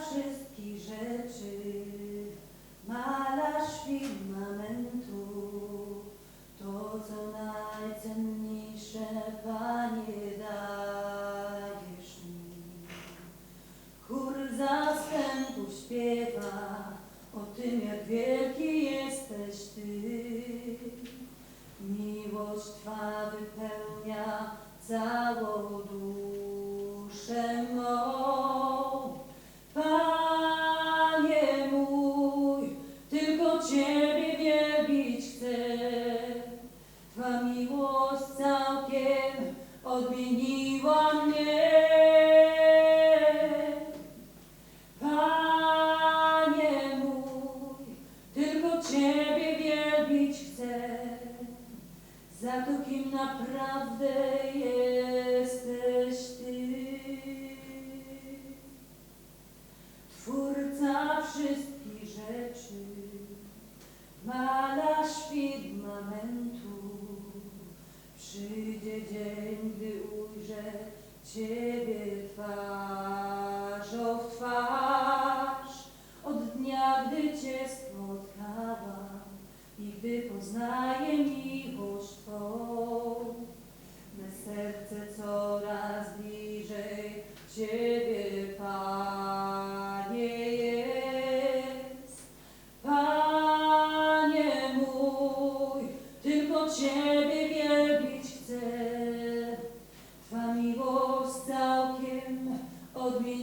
wszystkich rzeczy, malarz firmamentu, to co najcenniejsze, Panie, dajesz mi. Chór zastępu śpiewa o tym, jak wielki jesteś Ty. Miłość Twa wypełnia całą duszę mą. Miłość całkiem odmieniła mnie. Panie mój, tylko Ciebie wielbić chcę. Za to, kim naprawdę jesteś Ty. Twórca wszystkich rzeczy, malarz firmamentu. Przyjdzie dzień, gdy ujrzę Ciebie twarzą w twarz. Od dnia, gdy Cię spotkałam i gdy poznaję miłość Twą. Me serce coraz bliżej Ciebie, Panie,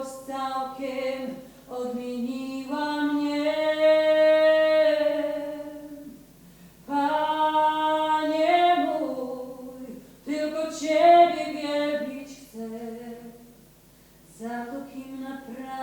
miłość całkiem odmieniła mnie. Panie mój, tylko Ciebie wielbić chcę. Za to, kim naprawdę